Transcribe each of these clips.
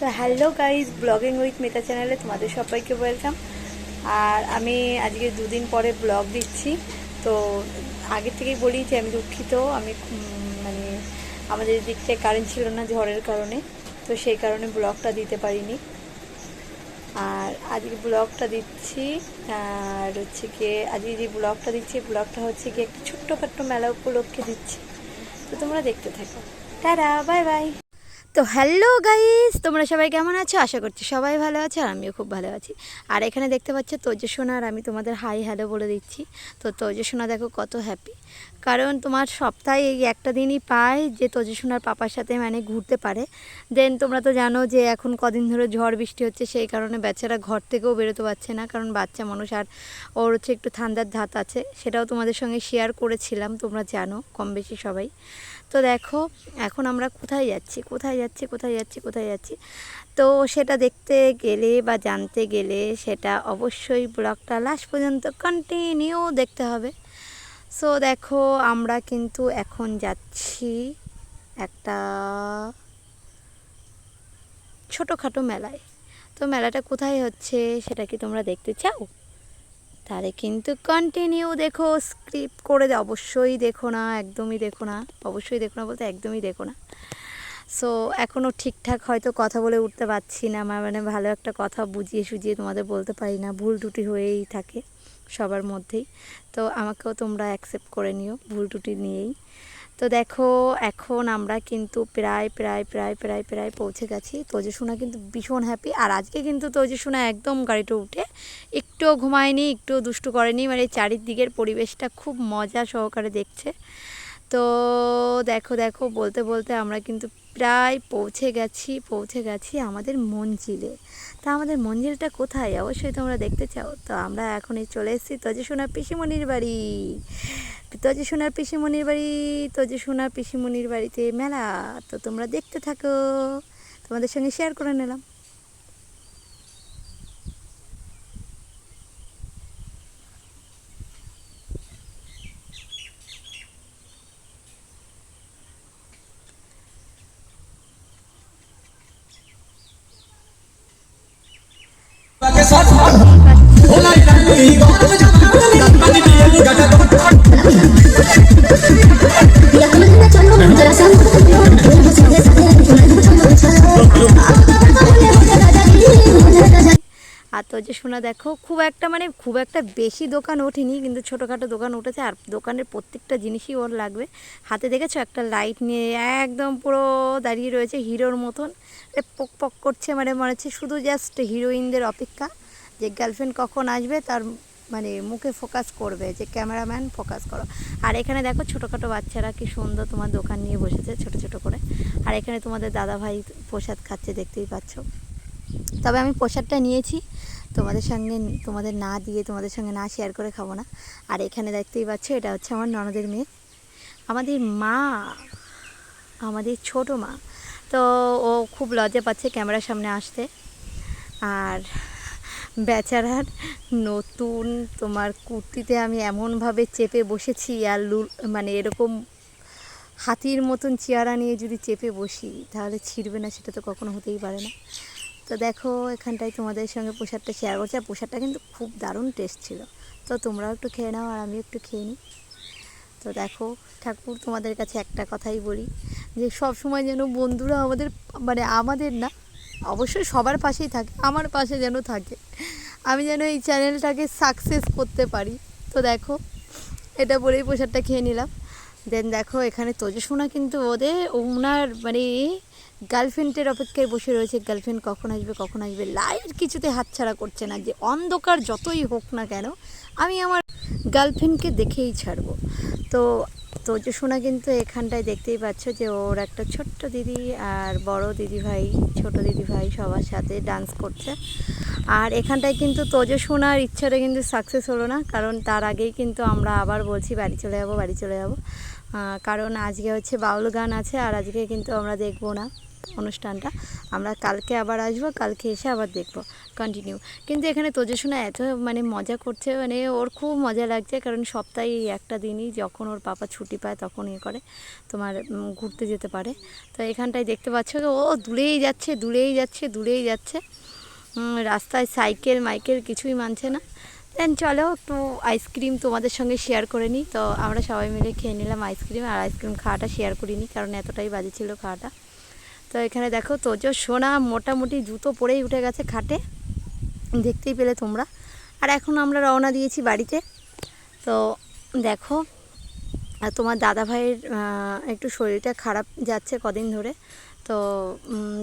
তো hello guys ব্লগিং with Meta চ্যানেলে তোমাদের সবাইকে ওয়েলকাম। আর আমি আজকে দুদিন পরে ব্লগ দিচ্ছি। তো আগে থেকেই বলি যে আমি দুঃখিত, আমি মানে আমাদের দিকটায় কারেন্ট ছিল না ঝড়ের কারণে, তো সেই কারণে ব্লগটা দিতে পারিনি। আর আজকে ব্লগটা দিচ্ছি, আর হচ্ছে গিয়ে আজকে যে ব্লগটা দিচ্ছি, ব্লগটা হচ্ছে গিয়ে একটা ছোট্টখাট্ট মেলা উপলক্ষে দিচ্ছি। তো তোমরা দেখতে থাকো। Tata, bye bye. তো হ্যালো গাইস তোমরা সবাই কেমন আছো? আশা করছি সবাই ভালো আছে আর আমিও খুব ভালো আছি। আর এখানে দেখতে পাচ্ছ তোজসোনা আর আমি তোমাদের হাই হ্যালো বলে দিচ্ছি। তো তোজসোনা দেখো কত হ্যাপি কারণ তোমার সপ্তাহে এই একটা দিনই পায় যে তোজসোনার পাপার সাথে মানে ঘুরতে পারে। দেন তোমরা তো জানো যে এখন কদিন ধরে ঝড় বৃষ্টি হচ্ছে, সেই কারণে বাচ্চারা ঘর থেকেও বেরোতে পারছে না। কারণ বাচ্চা মানুষ আর ওর হচ্ছে একটু ঠান্ডার ধাত আছে, সেটাও তোমাদের সঙ্গে শেয়ার করেছিলাম, তোমরা জানো কম বেশি সবাই। তো দেখো, এখন আমরা কোথায় যাচ্ছি? কোথায় যাচ্ছি, কোথায় যাচ্ছি কোথায় যাচ্ছি? তো সেটা দেখতে গেলে বা জানতে গেলে সেটা অবশ্যই ব্লগটা লাস্ট পর্যন্ত কন্টিনিউ দেখতে হবে। সো দেখো, আমরা কিন্তু এখন যাচ্ছি একটা ছোটোখাটো মেলায়। তো মেলাটা কোথায় হচ্ছে সেটা কি তোমরা দেখতে চাও? তাহলে কিন্তু কন্টিনিউ দেখো স্ক্রিপ্ট করে অবশ্যই দেখো না, একদমই দেখো না, অবশ্যই দেখো না বলতে একদমই দেখো না। সো এখনও ঠিকঠাক হয়তো কথা বলে উঠতে পারছি না আমার মানে ভালো একটা কথা বুঝিয়ে সুঝিয়ে তোমাদের বলতে পারি না, ভুল টুটি হয়েই থাকে সবার মধ্যেই। তো আমাকেও তোমরা অ্যাকসেপ্ট করে নিও ভুল টুটি নিয়েই। তো দেখো, এখন আমরা কিন্তু প্রায় প্রায় প্রায় প্রায় প্রায় পৌঁছে গেছি। তোজসোনা কিন্তু ভীষণ হ্যাপি আর আজকে কিন্তু তোজসোনা একদম গাড়িটা উঠে একটুও ঘুমায়নি, একটুও দুষ্টু করেনি। মানে চারিদিকের পরিবেশটা খুব মজা সহকারে দেখছে। তো দেখো দেখো, বলতে বলতে আমরা কিন্তু প্রায় পৌঁছে গেছি পৌঁছে গেছি আমাদের মঞ্জিলে। তা আমাদের মঞ্জিলটা কোথায়? অবশ্যই তোমরা দেখতে চাও। তো আমরা এখন এই চলে এসেছি তজে সোনার পিসিমণির বাড়ি। তজে সোনার পিসিমণির বাড়ি তজে সোনার পিসিমণির বাড়িতে মেলা। তো তোমরা দেখতে থাকো। তোমাদের সঙ্গে শেয়ার করে নিলাম। 抓住他 আর তো যে শোনা দেখো, খুব একটা মানে খুব একটা বেশি দোকান ওঠেনি, কিন্তু ছোটোখাটো দোকান উঠেছে, আর দোকানের প্রত্যেকটা জিনিসই ওর লাগবে। হাতে দেখেছ, একটা লাইট নিয়ে একদম পুরো দাঁড়িয়ে রয়েছে হিরোর মতন। পক পক করছে মানে মনে হচ্ছে শুধু জাস্ট হিরোইনদের অপেক্ষা, যে গার্লফ্রেন্ড কখন আসবে, তার মানে মুখে ফোকাস করবে, যে ক্যামেরাম্যান ফোকাস করো। আর এখানে দেখো, ছোটোখাটো বাচ্চারা কি সুন্দর তোমার দোকান নিয়ে বসেছে, ছোট ছোট করে। আর এখানে তোমাদের দাদা ভাই প্রসাদ খাচ্ছে, দেখতেই পাচ্ছ। তবে আমি প্রসাদটা নিয়েছি। তোমাদের সঙ্গে তোমাদের না দিয়ে তোমাদের সঙ্গে না শেয়ার করে খাব না। আর এখানে দেখতেই পাচ্ছ, এটা হচ্ছে আমার ননদের মেয়ে। আমাদের মা, আমাদের ছোট মা। তো ও খুব লজ্জা পাচ্ছে ক্যামেরার সামনে আসতে। আর বেচারার নতুন তোমার কুর্তিতে আমি এমনভাবে চেপে বসেছি আর লু মানে এরকম হাতির মতন চেয়ারা নিয়ে যদি চেপে বসি, তাহলে ছিঁড়বে না, সেটা তো কখনো হতেই পারে না। তো দেখো, এখানটায় তোমাদের সঙ্গে প্রসাদটা শেয়ার করছি। আর প্রসাদটা কিন্তু খুব দারুণ টেস্ট ছিল। তো তোমরাও একটু খেয়ে নাও, আর আমি একটু খেয়ে নিই। তো দেখো, ঠাকুর তোমাদের কাছে একটা কথাই বলি, যে সব সময় যেন বন্ধুরা আমাদের মানে আমাদের না, অবশ্যই সবার পাশেই থাকে, আমার পাশে যেন থাকে। আমি যেন এই চ্যানেলটাকে সাকসেস করতে পারি। তো দেখো, এটা বলেই প্রসাদটা খেয়ে নিলাম। দেন দেখো, এখানে তোজসোনা কিন্তু ওদের, ওনার মানে গার্লফ্রেন্ডের অপেক্ষায় বসে রয়েছে, গার্লফ্রেন্ড কখন আসবে কখন আসবে লাইট কিছুতে হাতছাড়া করছে না, যে অন্ধকার যতই হোক না কেন, আমি আমার গার্লফ্রেন্ডকে দেখেই ছাড়বো। তো তোজসোনা কিন্তু এখানটায় দেখতেই পাচ্ছ যে ওর একটা ছোট্ট দিদি আর বড় দিদি ভাই, ছোট দিদি ভাই সবার সাথে ডান্স করছে। আর এখানটায় কিন্তু তোজসোনার ইচ্ছাটা কিন্তু সাকসেস হলো না, কারণ তার আগেই কিন্তু আমরা আবার বলছি, বাড়ি চলে যাব, বাড়ি চলে যাব। কারণ আজকে হচ্ছে বাউল গান আছে আর আজকে কিন্তু আমরা দেখব না। অনুষ্ঠানটা। আমরা কালকে আবার আসব, কালকে এসে আবার দেখব। কন্টিনিউ কিন্তু এখানে তোজসোনা এত মানে মজা করছে মানে ওর খুব মজা লাগছে, কারণ সপ্তাহে একটা দিনই যখন ওর পাপা ছুটি পায় তখন ইয়ে করে, তোমার ঘুরতে যেতে পারে। তো এখানটায় দেখতে পাচ্ছ, ও দূরেই যাচ্ছে দূরেই যাচ্ছে দূরেই যাচ্ছে। রাস্তায় সাইকেল, মাইকেল কিছুই মানছে না। দেন চলো একটু আইসক্রিম তোমাদের সঙ্গে শেয়ার করে নিই। তো আমরা সবাই মিলে খেয়ে নিলাম আইসক্রিম আর আইসক্রিম খাওয়াটা শেয়ার করিনি, কারণ এতটাই বাজে ছিল খাওয়াটা। তো এখানে দেখো তোজো সোনা মোটামুটি জুতো পরেই উঠে গেছে খাটে। দেখতেই পেলে তোমরা। আর এখন আমরা রওনা দিয়েছি বাড়িতে। তো দেখো, আর তোমার দাদা ভাইয়ের একটু শরীরটা খারাপ যাচ্ছে কদিন ধরে। তো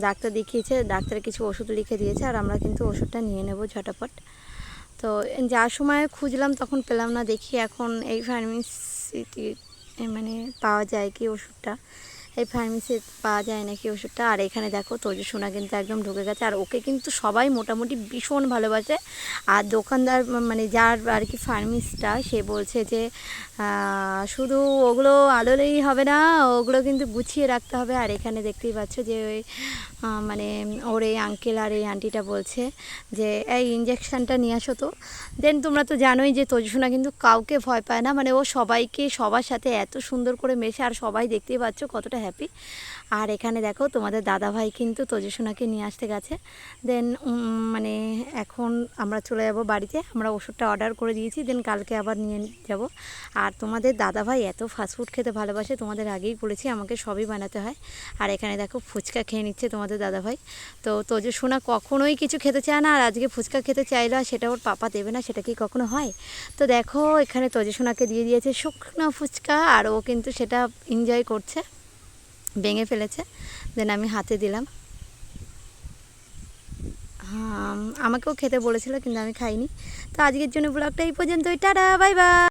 ডাক্তার দেখিয়েছে, ডাক্তার কিছু ওষুধ লিখে দিয়েছে, আর আমরা কিন্তু ওষুধটা নিয়ে নেব ঝটাপট। তো যার সময় খুঁজলাম, তখন পেলাম না, দেখি এখন এই ফার্মেসিটি মানে পাওয়া যায় কি ওষুধটা। এই ফার্মেসি পাওয়া যায় নাকি ওষুধটা? আর এখানে দেখো, তোজো সোনা কিন্তু একদম ঢুকে গেছে। আর ওকে কিন্তু সবাই মোটামুটি ভীষণ ভালোবাসে। আর দোকানদার মানে যার আর কি ফার্মেসিটা সে বলছে যে শুধু ওগুলো আলোলেই হবে না, ওগুলো কিন্তু গুছিয়ে রাখতে হবে। আর এখানে দেখতেই পাচ্ছ যে ওই মানে ওর এই আঙ্কেল আর এই আন্টিটা বলছে যে, এই ইঞ্জেকশানটা নিয়ে আসো তো। দেন তোমরা তো জানোই যে তজসোনা কিন্তু কাউকে ভয় পায় না। মানে ও সবাইকে সবার সাথে এত সুন্দর করে মেশে, আর সবাই দেখতেই পাচ্ছ কতটা হ্যাপি আর এখানে দেখো তোমাদের দাদা ভাই কিন্তু তজসোনাকে নিয়ে আসতে গেছে। দেন মানে এখন আমরা চলে যাব বাড়িতে। আমরা ওষুধটা অর্ডার করে দিয়েছি দেন কালকে আবার নিয়ে যাব। আর তোমাদের দাদা ভাই এত ফাস্টফুড খেতে ভালোবাসে, তোমাদের আগেই বলেছি আমাকে সবই বানাতে হয়। আর এখানে দেখো ফুচকা খেয়ে নিচ্ছে তোমাদের দাদা ভাই তো তোজো সোনা কখনোই কিছু খেতে চায় না, আর আজকে ফুচকা খেতে চাইলো সেটা ওর পাপা দেবে না, সেটা কি কখনো হয়? তো দেখো এখানে তোজো সোনাকে দিয়ে দিয়েছে শুকনো ফুচকা, আর ও কিন্তু সেটা এনজয় করছে। ভেঙে ফেলেছে। দেন আমি হাতে দিলাম। আমাকেও খেতে বলেছিল, কিন্তু আমি খাইনি। তো আজকের জন্য ব্লগটা এই পর্যন্তই। Tata, bye bye.